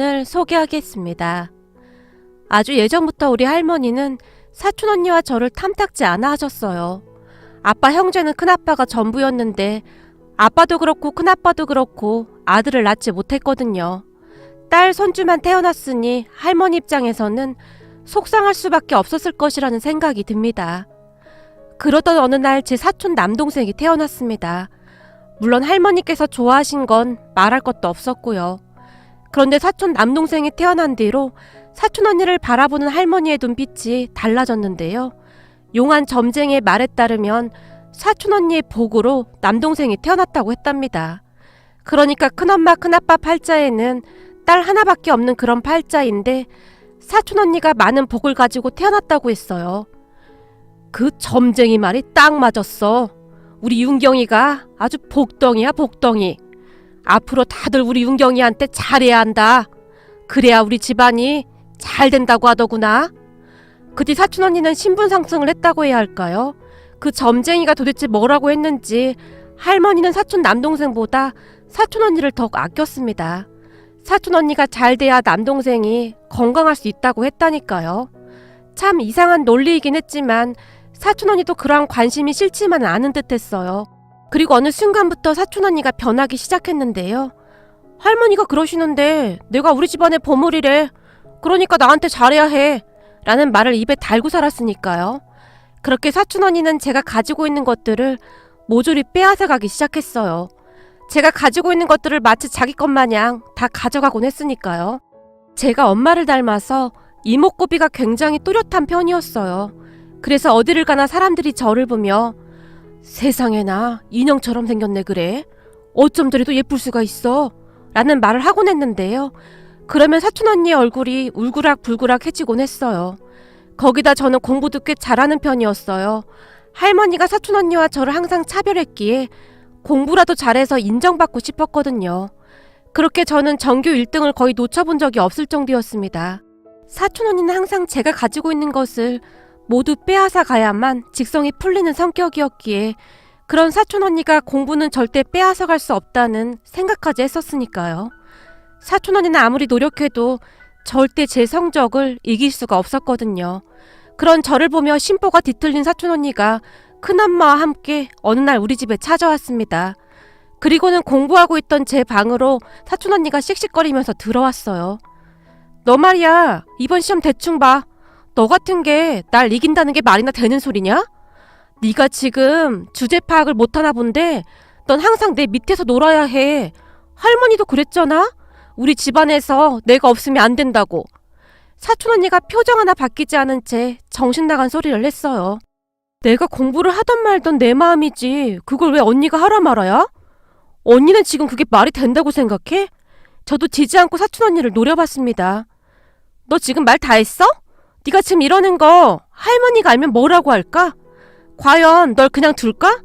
을 소개하겠습니다. 아주 예전부터 우리 할머니는 사촌 언니와 저를 탐탁지 않아 하셨어요. 아빠 형제는 큰아빠가 전부였는데 아빠도 그렇고 큰아빠도 그렇고 아들을 낳지 못했거든요. 딸 손주만 태어났으니 할머니 입장에서는 속상할 수밖에 없었을 것이라는 생각이 듭니다. 그러던 어느 날 제 사촌 남동생이 태어났습니다. 물론 할머니께서 좋아하신 건 말할 것도 없었고요. 그런데 사촌 남동생이 태어난 뒤로 사촌 언니를 바라보는 할머니의 눈빛이 달라졌는데요. 용한 점쟁이의 말에 따르면 사촌 언니의 복으로 남동생이 태어났다고 했답니다. 그러니까 큰엄마 큰아빠 팔자에는 딸 하나밖에 없는 그런 팔자인데 사촌 언니가 많은 복을 가지고 태어났다고 했어요. 그 점쟁이 말이 딱 맞았어. 우리 윤경이가 아주 복덩이야 복덩이. 앞으로 다들 우리 윤경이한테 잘해야 한다. 그래야 우리 집안이 잘 된다고 하더구나. 그 뒤 사촌 언니는 신분 상승을 했다고 해야 할까요? 그 점쟁이가 도대체 뭐라고 했는지 할머니는 사촌 남동생보다 사촌 언니를 더욱 아꼈습니다. 사촌 언니가 잘 돼야 남동생이 건강할 수 있다고 했다니까요. 참 이상한 논리이긴 했지만 사촌 언니도 그러한 관심이 싫지만 않은 듯 했어요. 그리고 어느 순간부터 사촌 언니가 변하기 시작했는데요. 할머니가 그러시는데 내가 우리 집안의 보물이래. 그러니까 나한테 잘해야 해. 라는 말을 입에 달고 살았으니까요. 그렇게 사촌 언니는 제가 가지고 있는 것들을 모조리 빼앗아 가기 시작했어요. 제가 가지고 있는 것들을 마치 자기 것 마냥 다 가져가곤 했으니까요. 제가 엄마를 닮아서 이목구비가 굉장히 또렷한 편이었어요. 그래서 어디를 가나 사람들이 저를 보며 세상에 나 인형처럼 생겼네 그래. 어쩜 저래도 예쁠 수가 있어. 라는 말을 하곤 했는데요. 그러면 사촌 언니의 얼굴이 울그락불그락 해지곤 했어요. 거기다 저는 공부도 꽤 잘하는 편이었어요. 할머니가 사촌 언니와 저를 항상 차별했기에 공부라도 잘해서 인정받고 싶었거든요. 그렇게 저는 전교 1등을 거의 놓쳐본 적이 없을 정도였습니다. 사촌 언니는 항상 제가 가지고 있는 것을 모두 빼앗아 가야만 직성이 풀리는 성격이었기에 그런 사촌 언니가 공부는 절대 빼앗아 갈 수 없다는 생각까지 했었으니까요. 사촌 언니는 아무리 노력해도 절대 제 성적을 이길 수가 없었거든요. 그런 저를 보며 심보가 뒤틀린 사촌 언니가 큰엄마와 함께 어느 날 우리 집에 찾아왔습니다. 그리고는 공부하고 있던 제 방으로 사촌 언니가 씩씩거리면서 들어왔어요. 너 말이야, 이번 시험 대충 봐. 너 같은 게 날 이긴다는 게 말이나 되는 소리냐? 네가 지금 주제 파악을 못하나 본데 넌 항상 내 밑에서 놀아야 해. 할머니도 그랬잖아? 우리 집안에서 내가 없으면 안 된다고. 사촌 언니가 표정 하나 바뀌지 않은 채 정신 나간 소리를 했어요. 내가 공부를 하던 말던 내 마음이지. 그걸 왜 언니가 하라 말아야? 언니는 지금 그게 말이 된다고 생각해? 저도 지지 않고 사촌 언니를 노려봤습니다. 너 지금 말 다 했어? 네가 지금 이러는 거 할머니가 알면 뭐라고 할까? 과연 널 그냥 둘까?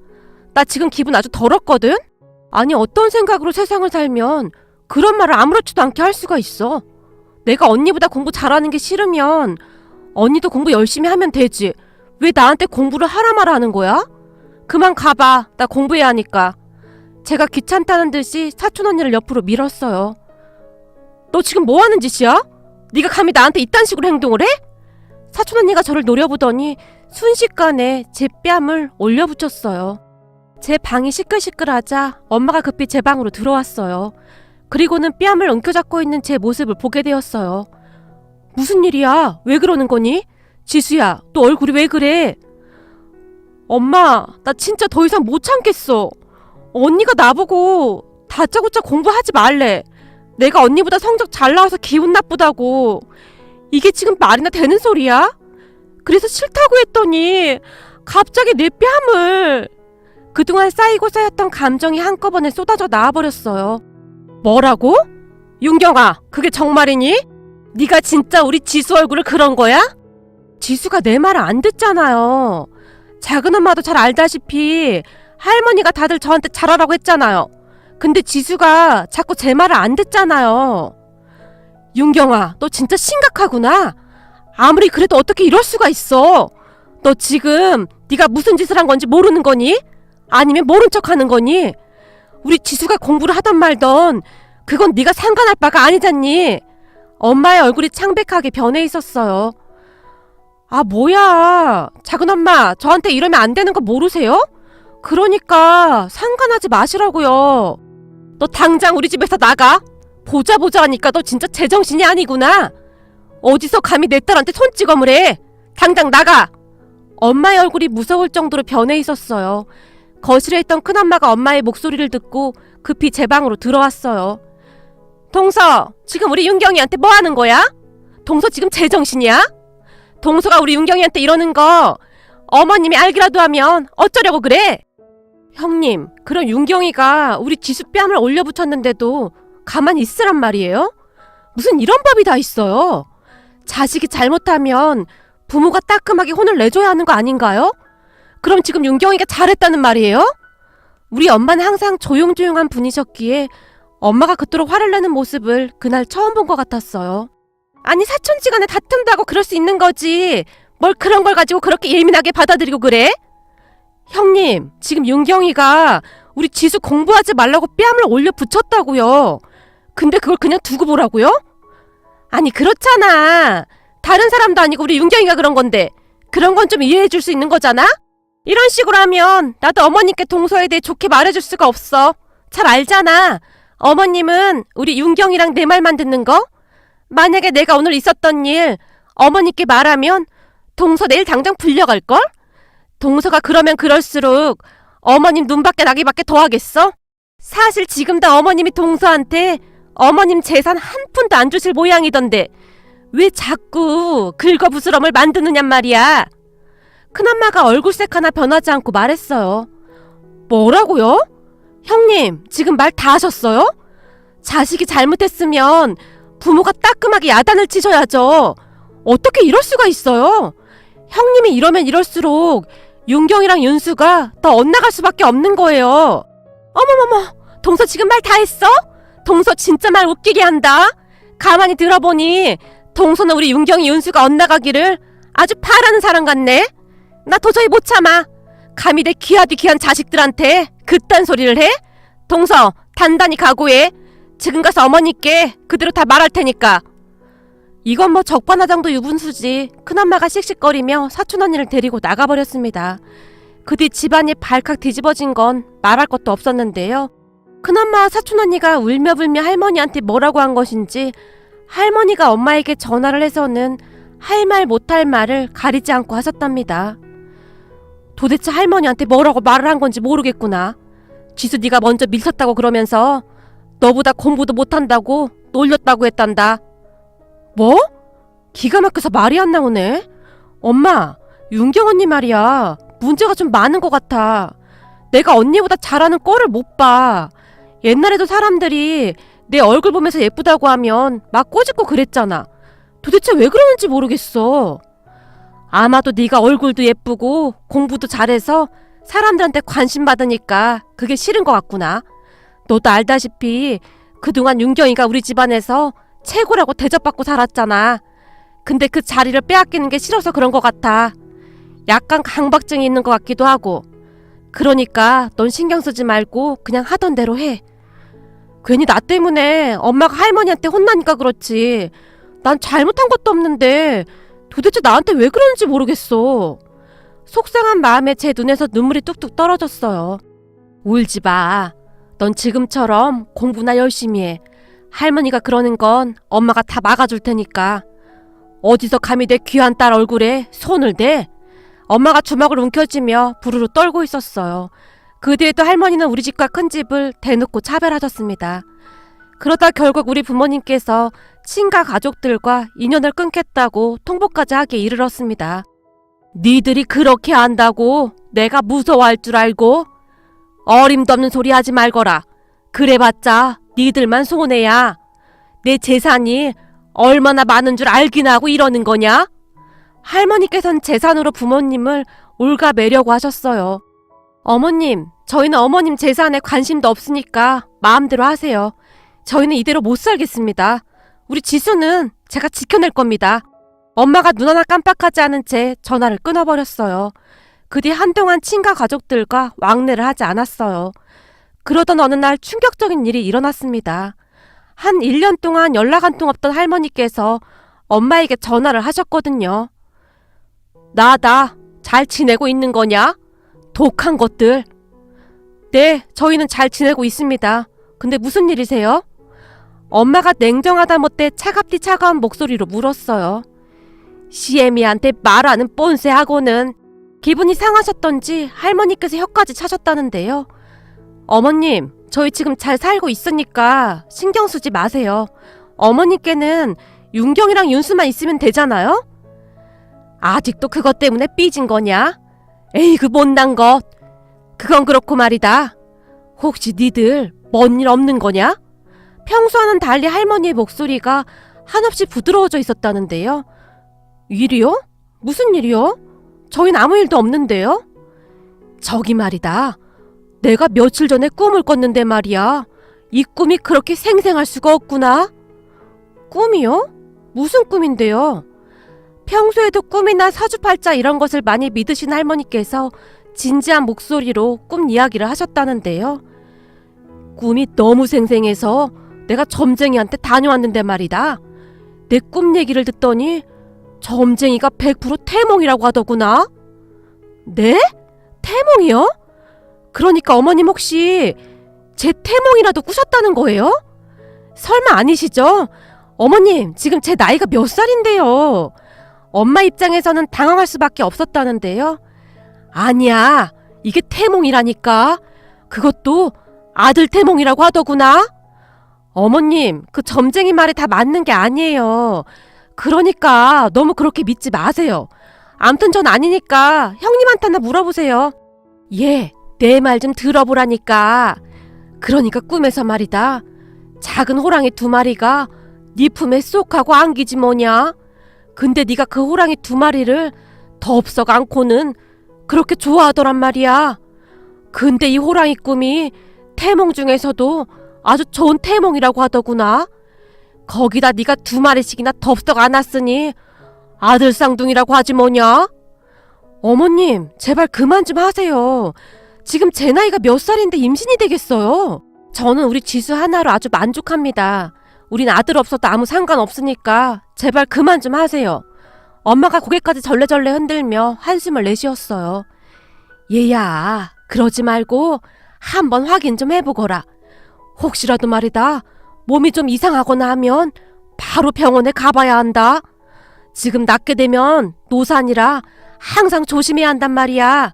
나 지금 기분 아주 더럽거든? 아니 어떤 생각으로 세상을 살면 그런 말을 아무렇지도 않게 할 수가 있어. 내가 언니보다 공부 잘하는 게 싫으면 언니도 공부 열심히 하면 되지. 왜 나한테 공부를 하라 말아 하는 거야? 그만 가봐. 나 공부해야 하니까. 제가 귀찮다는 듯이 사촌 언니를 옆으로 밀었어요. 너 지금 뭐 하는 짓이야? 네가 감히 나한테 이딴 식으로 행동을 해? 사촌 언니가 저를 노려보더니 순식간에 제 뺨을 올려붙였어요. 제 방이 시끌시끌하자 엄마가 급히 제 방으로 들어왔어요. 그리고는 뺨을 엉켜잡고 있는 제 모습을 보게 되었어요. 무슨 일이야? 왜 그러는 거니? 지수야, 너 얼굴이 왜 그래? 엄마, 나 진짜 더 이상 못 참겠어. 언니가 나보고 다짜고짜 공부하지 말래. 내가 언니보다 성적 잘 나와서 기분 나쁘다고. 이게 지금 말이나 되는 소리야? 그래서 싫다고 했더니 갑자기 내 뺨을 그동안 쌓이고 쌓였던 감정이 한꺼번에 쏟아져 나와버렸어요. 뭐라고? 윤경아, 그게 정말이니? 네가 진짜 우리 지수 얼굴을 그런 거야? 지수가 내 말을 안 듣잖아요. 작은 엄마도 잘 알다시피 할머니가 다들 저한테 잘하라고 했잖아요. 근데 지수가 자꾸 제 말을 안 듣잖아요. 윤경아, 너 진짜 심각하구나. 아무리 그래도 어떻게 이럴 수가 있어? 너 지금 네가 무슨 짓을 한 건지 모르는 거니? 아니면 모른 척 하는 거니? 우리 지수가 공부를 하던 말던 그건 네가 상관할 바가 아니잖니. 엄마의 얼굴이 창백하게 변해 있었어요. 아, 뭐야. 작은 엄마, 저한테 이러면 안 되는 거 모르세요? 그러니까 상관하지 마시라고요. 너 당장 우리 집에서 나가. 보자 보자 하니까 너 진짜 제정신이 아니구나. 어디서 감히 내 딸한테 손찌검을 해. 당장 나가. 엄마의 얼굴이 무서울 정도로 변해 있었어요. 거실에 있던 큰엄마가 엄마의 목소리를 듣고 급히 제 방으로 들어왔어요. 동서, 지금 우리 윤경이한테 뭐 하는 거야? 동서 지금 제정신이야? 동서가 우리 윤경이한테 이러는 거 어머님이 알기라도 하면 어쩌려고 그래? 형님, 그럼 윤경이가 우리 지수 뺨을 올려붙였는데도 가만히 있으란 말이에요? 무슨 이런 법이 다 있어요? 자식이 잘못하면 부모가 따끔하게 혼을 내줘야 하는 거 아닌가요? 그럼 지금 윤경이가 잘했다는 말이에요? 우리 엄마는 항상 조용조용한 분이셨기에 엄마가 그토록 화를 내는 모습을 그날 처음 본 것 같았어요. 아니 사촌지간에 다툰다고 그럴 수 있는 거지. 뭘 그런 걸 가지고 그렇게 예민하게 받아들이고 그래? 형님, 지금 윤경이가 우리 지수 공부하지 말라고 뺨을 올려 붙였다고요. 근데 그걸 그냥 두고 보라고요? 아니 그렇잖아. 다른 사람도 아니고 우리 윤경이가 그런 건데 그런 건 좀 이해해 줄 수 있는 거잖아? 이런 식으로 하면 나도 어머님께 동서에 대해 좋게 말해줄 수가 없어. 잘 알잖아. 어머님은 우리 윤경이랑 내 말만 듣는 거? 만약에 내가 오늘 있었던 일 어머님께 말하면 동서 내일 당장 불려갈걸? 동서가 그러면 그럴수록 어머님 눈밖에 나기밖에 더 하겠어? 사실 지금도 어머님이 동서한테 어머님 재산 한 푼도 안 주실 모양이던데 왜 자꾸 긁어부스럼을 만드느냔 말이야. 큰엄마가 얼굴색 하나 변하지 않고 말했어요. 뭐라고요? 형님, 지금 말 다 하셨어요? 자식이 잘못했으면 부모가 따끔하게 야단을 치셔야죠. 어떻게 이럴 수가 있어요? 형님이 이러면 이럴수록 윤경이랑 윤수가 더 엇나갈 수밖에 없는 거예요. 어머머머, 동서 지금 말 다 했어? 동서 진짜 말 웃기게 한다. 가만히 들어보니 동서는 우리 윤경이 윤수가 엇나가기를 아주 바라는 사람 같네. 나 도저히 못 참아. 감히 내 귀하디 귀한 자식들한테 그딴 소리를 해? 동서 단단히 각오해. 지금 가서 어머니께 그대로 다 말할 테니까. 이건 뭐 적반하장도 유분수지. 큰엄마가 씩씩거리며 사촌 언니를 데리고 나가버렸습니다. 그 뒤 집안이 발칵 뒤집어진 건 말할 것도 없었는데요. 큰엄마와 사촌 언니가 울며 불며 할머니한테 뭐라고 한 것인지 할머니가 엄마에게 전화를 해서는 할 말 못할 말을 가리지 않고 하셨답니다. 도대체 할머니한테 뭐라고 말을 한 건지 모르겠구나. 지수 네가 먼저 밀쳤다고 그러면서 너보다 공부도 못한다고 놀렸다고 했단다. 뭐? 기가 막혀서 말이 안 나오네. 엄마, 윤경 언니 말이야. 문제가 좀 많은 것 같아. 내가 언니보다 잘하는 꼴을 못 봐. 옛날에도 사람들이 내 얼굴 보면서 예쁘다고 하면 막 꼬집고 그랬잖아. 도대체 왜 그러는지 모르겠어. 아마도 네가 얼굴도 예쁘고 공부도 잘해서 사람들한테 관심 받으니까 그게 싫은 것 같구나. 너도 알다시피 그동안 윤경이가 우리 집안에서 최고라고 대접받고 살았잖아. 근데 그 자리를 빼앗기는 게 싫어서 그런 것 같아. 약간 강박증이 있는 것 같기도 하고. 그러니까 넌 신경 쓰지 말고 그냥 하던 대로 해. 괜히 나 때문에 엄마가 할머니한테 혼나니까 그렇지. 난 잘못한 것도 없는데 도대체 나한테 왜 그러는지 모르겠어. 속상한 마음에 제 눈에서 눈물이 뚝뚝 떨어졌어요. 울지 마. 넌 지금처럼 공부나 열심히 해. 할머니가 그러는 건 엄마가 다 막아줄 테니까. 어디서 감히 내 귀한 딸 얼굴에 손을 대? 엄마가 주먹을 움켜쥐며 부르르 떨고 있었어요. 그 뒤에도 할머니는 우리 집과 큰 집을 대놓고 차별하셨습니다. 그러다 결국 우리 부모님께서 친가 가족들과 인연을 끊겠다고 통보까지 하기에 이르렀습니다. 니들이 그렇게 한다고 내가 무서워할 줄 알고 어림도 없는 소리 하지 말거라. 그래봤자 니들만 손해야. 내 재산이 얼마나 많은 줄 알긴 하고 이러는 거냐? 할머니께선 재산으로 부모님을 올가매려고 하셨어요. 어머님, 저희는 어머님 재산에 관심도 없으니까 마음대로 하세요. 저희는 이대로 못 살겠습니다. 우리 지수는 제가 지켜낼 겁니다. 엄마가 눈 하나 깜빡하지 않은 채 전화를 끊어버렸어요. 그 뒤 한동안 친가 가족들과 왕래를 하지 않았어요. 그러던 어느 날 충격적인 일이 일어났습니다. 한 1년 동안 연락 한 통 없던 할머니께서 엄마에게 전화를 하셨거든요. 나, 나, 잘 지내고 있는 거냐? 독한 것들. 네, 저희는 잘 지내고 있습니다. 근데 무슨 일이세요? 엄마가 냉정하다 못해 차갑디 차가운 목소리로 물었어요. 시애미한테 말하는 뻔세하고는 기분이 상하셨던지 할머니께서 혀까지 차셨다는데요. 어머님, 저희 지금 잘 살고 있으니까 신경 쓰지 마세요. 어머니께는 윤경이랑 윤수만 있으면 되잖아요? 아직도 그것 때문에 삐진 거냐? 에이, 그 못난 것. 그건 그렇고 말이다. 혹시 니들 뭔 일 없는 거냐? 평소와는 달리 할머니의 목소리가 한없이 부드러워져 있었다는데요. 일이요? 무슨 일이요? 저흰 아무 일도 없는데요? 저기 말이다. 내가 며칠 전에 꿈을 꿨는데 말이야. 이 꿈이 그렇게 생생할 수가 없구나. 꿈이요? 무슨 꿈인데요? 평소에도 꿈이나 사주팔자 이런 것을 많이 믿으신 할머니께서 진지한 목소리로 꿈 이야기를 하셨다는데요. 꿈이 너무 생생해서 내가 점쟁이한테 다녀왔는데 말이다. 내 꿈 얘기를 듣더니 점쟁이가 100% 태몽이라고 하더구나. 네? 태몽이요? 그러니까 어머님 혹시 제 태몽이라도 꾸셨다는 거예요? 설마 아니시죠? 어머님, 지금 제 나이가 몇 살인데요? 엄마 입장에서는 당황할 수밖에 없었다는데요. 아니야, 이게 태몽이라니까. 그것도 아들 태몽이라고 하더구나. 어머님, 그 점쟁이 말이 다 맞는 게 아니에요. 그러니까 너무 그렇게 믿지 마세요. 암튼 전 아니니까 형님한테나 물어보세요. 예, 내 말 좀 들어보라니까. 그러니까 꿈에서 말이다. 작은 호랑이 두 마리가 네 품에 쏙 하고 안기지 뭐냐. 근데 네가 그 호랑이 두 마리를 덥석 안고는 그렇게 좋아하더란 말이야. 근데 이 호랑이 꿈이 태몽 중에서도 아주 좋은 태몽이라고 하더구나. 거기다 네가 두 마리씩이나 덥석 안았으니 아들 쌍둥이라고 하지 뭐냐? 어머님, 제발 그만 좀 하세요. 지금 제 나이가 몇 살인데 임신이 되겠어요? 저는 우리 지수 하나로 아주 만족합니다. 우린 아들 없어도 아무 상관 없으니까 제발 그만 좀 하세요. 엄마가 고개까지 절레절레 흔들며 한숨을 내쉬었어요. 얘야, 그러지 말고 한번 확인 좀 해보거라. 혹시라도 말이다. 몸이 좀 이상하거나 하면 바로 병원에 가봐야 한다. 지금 낳게 되면 노산이라 항상 조심해야 한단 말이야.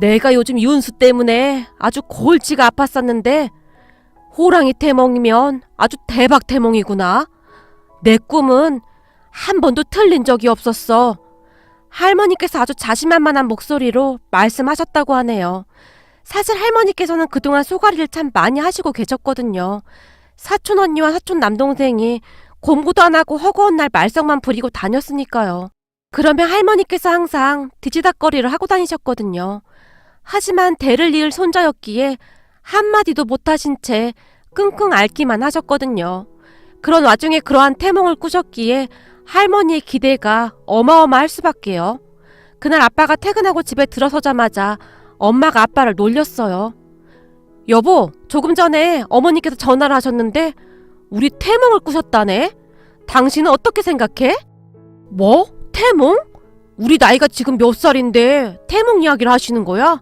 내가 요즘 윤수 때문에 아주 골치가 아팠었는데 호랑이 태몽이면 아주 대박 태몽이구나. 내 꿈은 한 번도 틀린 적이 없었어. 할머니께서 아주 자신만만한 목소리로 말씀하셨다고 하네요. 사실 할머니께서는 그동안 소가리를 참 많이 하시고 계셨거든요. 사촌 언니와 사촌 남동생이 공부도 안 하고 허구한 날 말썽만 부리고 다녔으니까요. 그러면 할머니께서 항상 뒤지닥거리를 하고 다니셨거든요. 하지만 대를 이을 손자였기에 한마디도 못하신 채 끙끙 앓기만 하셨거든요. 그런 와중에 그러한 태몽을 꾸셨기에 할머니의 기대가 어마어마할 수밖에요. 그날 아빠가 퇴근하고 집에 들어서자마자 엄마가 아빠를 놀렸어요. 여보, 조금 전에 어머니께서 전화를 하셨는데 우리 태몽을 꾸셨다네? 당신은 어떻게 생각해? 뭐? 태몽? 우리 나이가 지금 몇 살인데 태몽 이야기를 하시는 거야?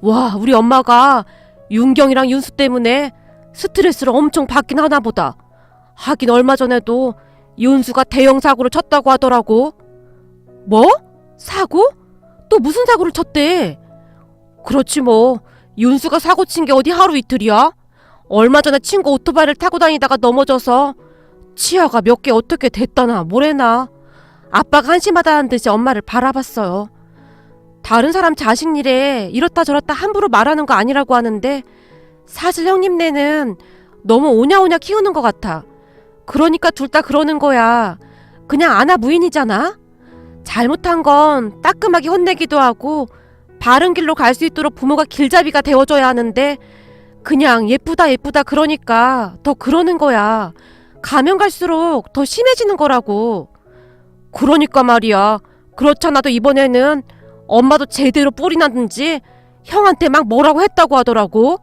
와, 우리 엄마가 윤경이랑 윤수 때문에 스트레스를 엄청 받긴 하나 보다. 하긴 얼마 전에도 윤수가 대형 사고를 쳤다고 하더라고. 뭐? 사고? 또 무슨 사고를 쳤대? 그렇지 뭐. 윤수가 사고 친 게 어디 하루 이틀이야? 얼마 전에 친구 오토바이를 타고 다니다가 넘어져서 치아가 몇 개 어떻게 됐다나 뭐래나. 아빠가 한심하다는 듯이 엄마를 바라봤어요. 다른 사람 자식 일에 이렇다 저렇다 함부로 말하는 거 아니라고 하는데 사실 형님네는 너무 오냐오냐 키우는 것 같아. 그러니까 둘 다 그러는 거야. 그냥 아나 무인이잖아. 잘못한 건 따끔하게 혼내기도 하고 바른 길로 갈 수 있도록 부모가 길잡이가 되어줘야 하는데 그냥 예쁘다 예쁘다 그러니까 더 그러는 거야. 가면 갈수록 더 심해지는 거라고. 그러니까 말이야. 그렇잖아도 이번에는 엄마도 제대로 뿔이 났는지 형한테 막 뭐라고 했다고 하더라고.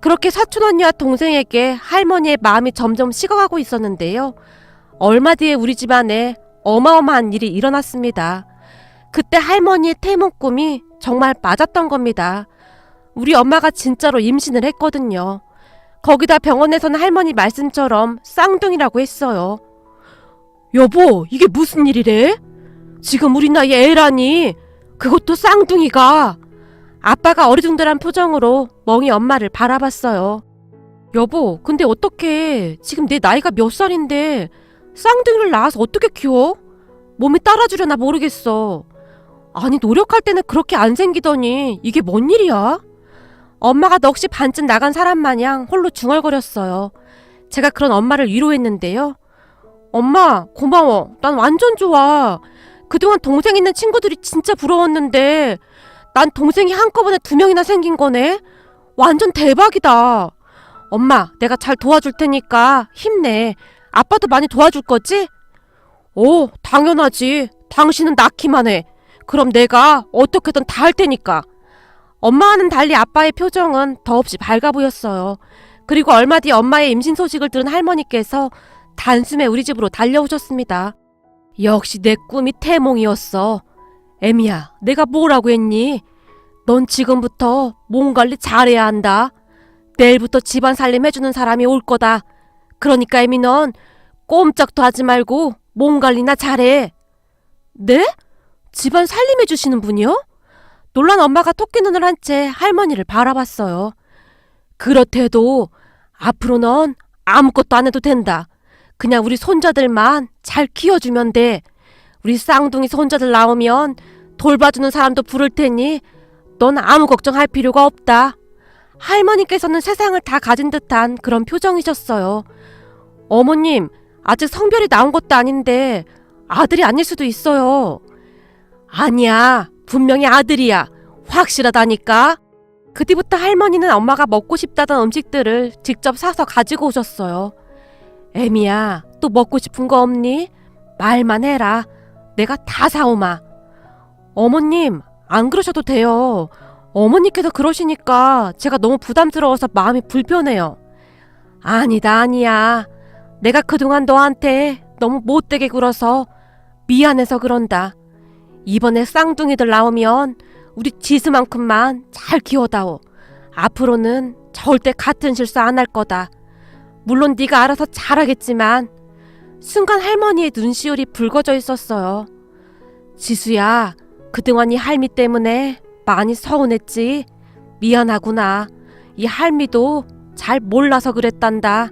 그렇게 사촌 언니와 동생에게 할머니의 마음이 점점 식어가고 있었는데요. 얼마 뒤에 우리 집안에 어마어마한 일이 일어났습니다. 그때 할머니의 태몽 꿈이 정말 맞았던 겁니다. 우리 엄마가 진짜로 임신을 했거든요. 거기다 병원에서는 할머니 말씀처럼 쌍둥이라고 했어요. 여보, 이게 무슨 일이래? 지금 우리 나이 애라니. 그것도 쌍둥이가. 아빠가 어리둥절한 표정으로 멍이 엄마를 바라봤어요. 여보, 근데 어떡해. 지금 내 나이가 몇 살인데 쌍둥이를 낳아서 어떻게 키워? 몸이 따라주려나 모르겠어. 아니, 노력할 때는 그렇게 안 생기더니 이게 뭔 일이야? 엄마가 넋이 반쯤 나간 사람 마냥 홀로 중얼거렸어요. 제가 그런 엄마를 위로했는데요. 엄마, 고마워. 난 완전 좋아. 그동안 동생 있는 친구들이 진짜 부러웠는데, 난 동생이 한꺼번에 두 명이나 생긴 거네? 완전 대박이다. 엄마, 내가 잘 도와줄 테니까 힘내. 아빠도 많이 도와줄 거지? 오, 당연하지. 당신은 낳기만 해. 그럼 내가 어떻게든 다 할 테니까. 엄마와는 달리 아빠의 표정은 더없이 밝아 보였어요. 그리고 얼마 뒤 엄마의 임신 소식을 들은 할머니께서 단숨에 우리 집으로 달려오셨습니다. 역시 내 꿈이 태몽이었어. 에미야, 내가 뭐라고 했니? 넌 지금부터 몸 관리 잘해야 한다. 내일부터 집안 살림 해주는 사람이 올 거다. 그러니까 에미 넌 꼼짝도 하지 말고 몸 관리나 잘해. 네? 집안 살림 해 주시는 분이요? 놀란 엄마가 토끼 눈을 한 채 할머니를 바라봤어요. 그렇대도 앞으로 넌 아무것도 안 해도 된다. 그냥 우리 손자들만 잘 키워주면 돼. 우리 쌍둥이 손자들 나오면 돌봐주는 사람도 부를 테니 넌 아무 걱정할 필요가 없다. 할머니께서는 세상을 다 가진 듯한 그런 표정이셨어요. 어머님, 아직 성별이 나온 것도 아닌데 아들이 아닐 수도 있어요. 아니야, 분명히 아들이야. 확실하다니까. 그 뒤부터 할머니는 엄마가 먹고 싶다던 음식들을 직접 사서 가지고 오셨어요. 애미야, 또 먹고 싶은 거 없니? 말만 해라. 내가 다 사오마. 어머님, 안 그러셔도 돼요. 어머니께서 그러시니까 제가 너무 부담스러워서 마음이 불편해요. 아니다, 아니야. 내가 그동안 너한테 너무 못되게 굴어서 미안해서 그런다. 이번에 쌍둥이들 나오면 우리 지수만큼만 잘 키워다오. 앞으로는 절대 같은 실수 안 할 거다. 물론 네가 알아서 잘하겠지만 순간 할머니의 눈시울이 붉어져 있었어요. 지수야, 그동안 이 할미 때문에 많이 서운했지. 미안하구나. 이 할미도 잘 몰라서 그랬단다.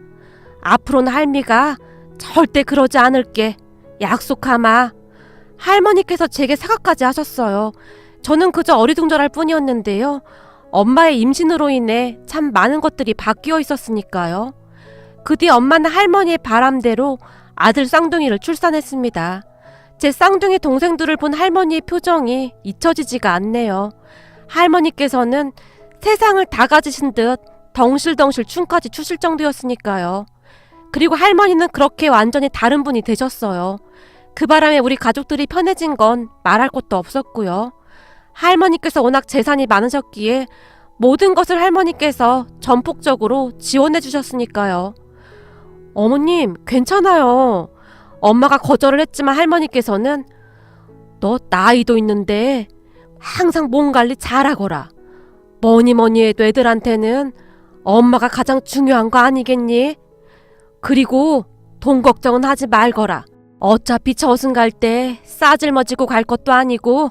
앞으로는 할미가 절대 그러지 않을게. 약속하마. 할머니께서 제게 사과까지 하셨어요. 저는 그저 어리둥절할 뿐이었는데요. 엄마의 임신으로 인해 참 많은 것들이 바뀌어 있었으니까요. 그 뒤 엄마는 할머니의 바람대로 아들 쌍둥이를 출산했습니다. 제 쌍둥이 동생들을 본 할머니의 표정이 잊혀지지가 않네요. 할머니께서는 세상을 다 가지신 듯 덩실덩실 춤까지 추실 정도였으니까요. 그리고 할머니는 그렇게 완전히 다른 분이 되셨어요. 그 바람에 우리 가족들이 편해진 건 말할 것도 없었고요. 할머니께서 워낙 재산이 많으셨기에 모든 것을 할머니께서 전폭적으로 지원해 주셨으니까요. 어머님, 괜찮아요. 엄마가 거절을 했지만 할머니께서는 너 나이도 있는데 항상 몸 관리 잘하거라. 뭐니 뭐니 해도 애들한테는 엄마가 가장 중요한 거 아니겠니? 그리고 돈 걱정은 하지 말거라. 어차피 저승 갈 때 싸질머지고 갈 것도 아니고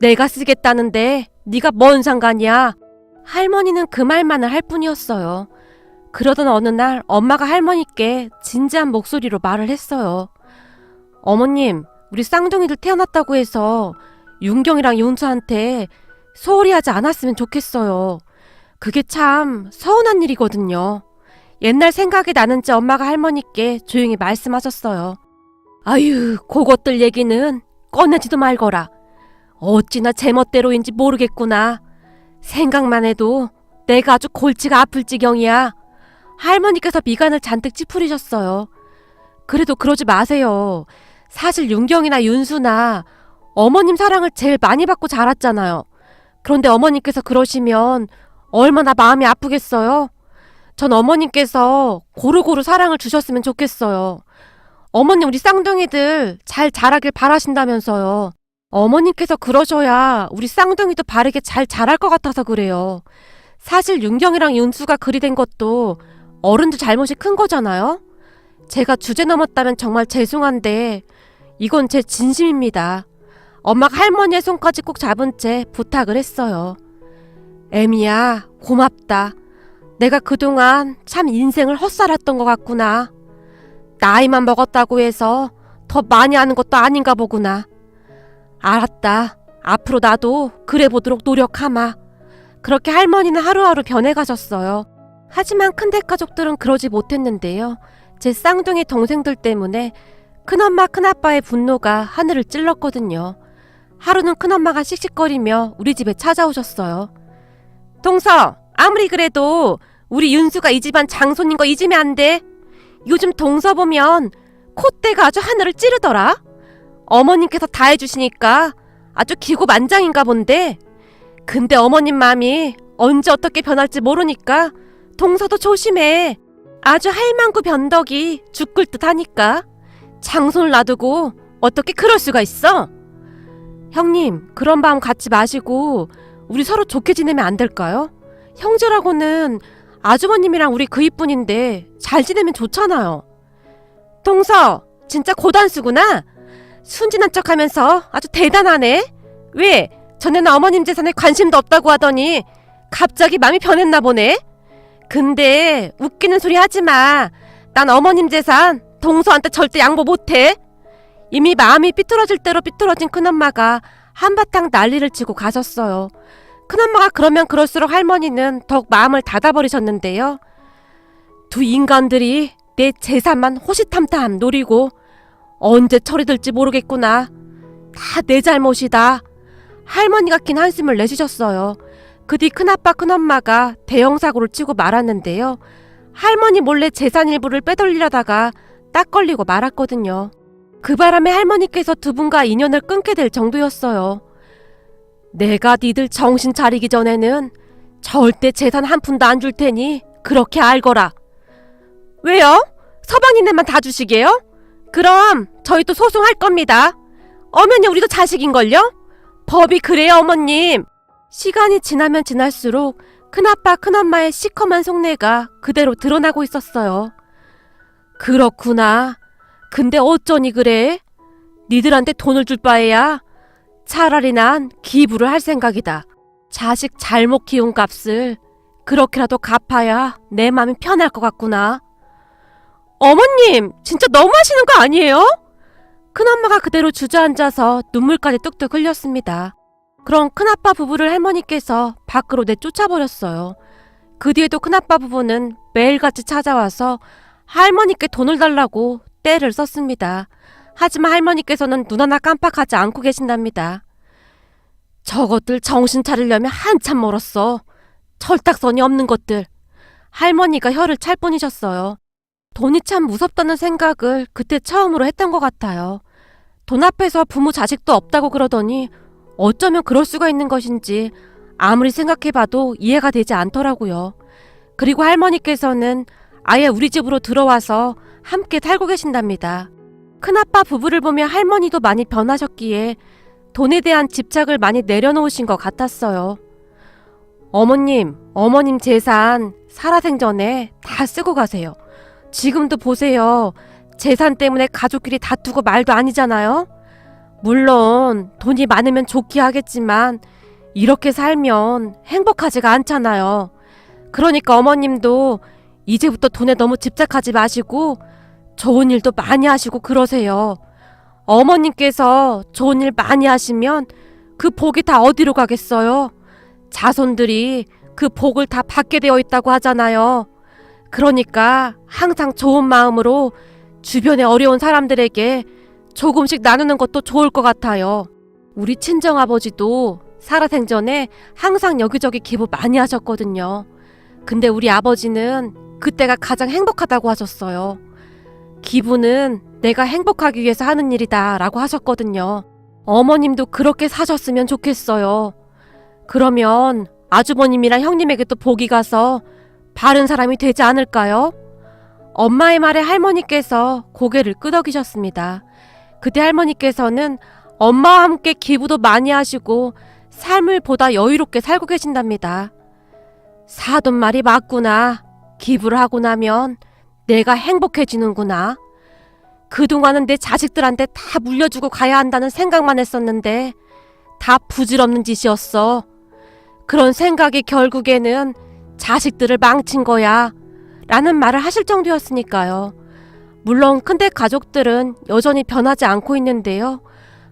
내가 쓰겠다는데 네가 뭔 상관이야? 할머니는 그 말만을 할 뿐이었어요. 그러던 어느 날 엄마가 할머니께 진지한 목소리로 말을 했어요. 어머님, 우리 쌍둥이들 태어났다고 해서 윤경이랑 윤수한테 소홀히 하지 않았으면 좋겠어요. 그게 참 서운한 일이거든요. 옛날 생각이 나는지 엄마가 할머니께 조용히 말씀하셨어요. 아유, 그것들 얘기는 꺼내지도 말거라. 어찌나 제멋대로인지 모르겠구나. 생각만 해도 내가 아주 골치가 아플 지경이야. 할머니께서 미간을 잔뜩 찌푸리셨어요. 그래도 그러지 마세요. 사실 윤경이나 윤수나 어머님 사랑을 제일 많이 받고 자랐잖아요. 그런데 어머니께서 그러시면 얼마나 마음이 아프겠어요? 전 어머님께서 고루고루 사랑을 주셨으면 좋겠어요. 어머님 우리 쌍둥이들 잘 자라길 바라신다면서요. 어머님께서 그러셔야 우리 쌍둥이도 바르게 잘 자랄 것 같아서 그래요. 사실 윤경이랑 윤수가 그리 된 것도 어른들 잘못이 큰 거잖아요. 제가 주제 넘었다면 정말 죄송한데 이건 제 진심입니다. 엄마가 할머니의 손까지 꼭 잡은 채 부탁을 했어요. 애미야, 고맙다. 내가 그동안 참 인생을 헛살았던 것 같구나. 나이만 먹었다고 해서 더 많이 하는 것도 아닌가 보구나. 알았다. 앞으로 나도 그래 보도록 노력하마. 그렇게 할머니는 하루하루 변해가셨어요. 하지만 큰댁 가족들은 그러지 못했는데요. 제 쌍둥이 동생들 때문에 큰엄마 큰아빠의 분노가 하늘을 찔렀거든요. 하루는 큰엄마가 씩씩거리며 우리 집에 찾아오셨어요. 동서, 아무리 그래도 우리 윤수가 이 집안 장손인 거 잊으면 안 돼. 요즘 동서 보면 콧대가 아주 하늘을 찌르더라. 어머님께서 다 해주시니까 아주 기고만장인가 본데. 근데 어머님 마음이 언제 어떻게 변할지 모르니까 동서도 조심해. 아주 할망구 변덕이 죽을 듯 하니까. 장손을 놔두고 어떻게 그럴 수가 있어? 형님, 그런 마음 갖지 마시고 우리 서로 좋게 지내면 안 될까요? 형제라고는 아주버님이랑 우리 그이뿐인데 잘 지내면 좋잖아요. 동서, 진짜 고단수구나. 순진한 척하면서 아주 대단하네. 왜? 전에는 어머님 재산에 관심도 없다고 하더니 갑자기 마음이 변했나 보네. 근데 웃기는 소리 하지 마. 난 어머님 재산 동서한테 절대 양보 못해. 이미 마음이 삐뚤어질 대로 삐뚤어진 큰엄마가 한바탕 난리를 치고 가셨어요. 큰엄마가 그러면 그럴수록 할머니는 더욱 마음을 닫아버리셨는데요. 두 인간들이 내 재산만 호시탐탐 노리고 언제 처리될지 모르겠구나. 다 내 잘못이다. 할머니가 긴 한숨을 내쉬셨어요. 그 뒤 큰아빠 큰엄마가 대형 사고를 치고 말았는데요. 할머니 몰래 재산 일부를 빼돌리려다가 딱 걸리고 말았거든요. 그 바람에 할머니께서 두 분과 인연을 끊게 될 정도였어요. 내가 니들 정신 차리기 전에는 절대 재산 한 푼도 안 줄 테니 그렇게 알거라. 왜요? 서방님네만 다 주시게요? 그럼 저희도 소송할 겁니다. 어머니 우리도 자식인걸요? 법이 그래요 어머님. 시간이 지나면 지날수록 큰아빠 큰엄마의 시커먼 속내가 그대로 드러나고 있었어요. 그렇구나. 근데 어쩌니 그래? 니들한테 돈을 줄 바에야 차라리 난 기부를 할 생각이다. 자식 잘못 키운 값을 그렇게라도 갚아야 내 마음이 편할 것 같구나. 어머님, 진짜 너무하시는 거 아니에요? 큰엄마가 그대로 주저앉아서 눈물까지 뚝뚝 흘렸습니다. 그럼 큰아빠 부부를 할머니께서 밖으로 내쫓아버렸어요. 그 뒤에도 큰아빠 부부는 매일같이 찾아와서 할머니께 돈을 달라고 떼를 썼습니다. 하지만 할머니께서는 눈 하나 깜빡하지 않고 계신답니다. 저것들 정신 차리려면 한참 멀었어. 철딱선이 없는 것들. 할머니가 혀를 찰 뿐이셨어요. 돈이 참 무섭다는 생각을 그때 처음으로 했던 것 같아요. 돈 앞에서 부모 자식도 없다고 그러더니 어쩌면 그럴 수가 있는 것인지 아무리 생각해봐도 이해가 되지 않더라고요. 그리고 할머니께서는 아예 우리 집으로 들어와서 함께 살고 계신답니다. 큰아빠 부부를 보며 할머니도 많이 변하셨기에 돈에 대한 집착을 많이 내려놓으신 것 같았어요. 어머님, 어머님 재산 살아생전에 다 쓰고 가세요. 지금도 보세요. 재산 때문에 가족끼리 다투고 말도 아니잖아요? 물론 돈이 많으면 좋기 하겠지만 이렇게 살면 행복하지가 않잖아요. 그러니까 어머님도 이제부터 돈에 너무 집착하지 마시고 좋은 일도 많이 하시고 그러세요. 어머님께서 좋은 일 많이 하시면 그 복이 다 어디로 가겠어요? 자손들이 그 복을 다 받게 되어 있다고 하잖아요. 그러니까 항상 좋은 마음으로 주변에 어려운 사람들에게 조금씩 나누는 것도 좋을 것 같아요. 우리 친정아버지도 살아생전에 항상 여기저기 기부 많이 하셨거든요. 근데 우리 아버지는 그때가 가장 행복하다고 하셨어요. 기부는 내가 행복하기 위해서 하는 일이다 라고 하셨거든요. 어머님도 그렇게 사셨으면 좋겠어요. 그러면 아주버님이랑 형님에게도 복이 가서 바른 사람이 되지 않을까요? 엄마의 말에 할머니께서 고개를 끄덕이셨습니다. 그때 할머니께서는 엄마와 함께 기부도 많이 하시고 삶을 보다 여유롭게 살고 계신답니다. 사돈 말이 맞구나. 기부를 하고 나면 내가 행복해지는구나. 그동안은 내 자식들한테 다 물려주고 가야 한다는 생각만 했었는데 다 부질없는 짓이었어. 그런 생각이 결국에는 자식들을 망친 거야. 라는 말을 하실 정도였으니까요. 물론 큰댁 가족들은 여전히 변하지 않고 있는데요.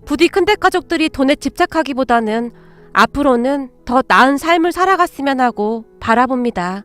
부디 큰댁 가족들이 돈에 집착하기보다는 앞으로는 더 나은 삶을 살아갔으면 하고 바라봅니다.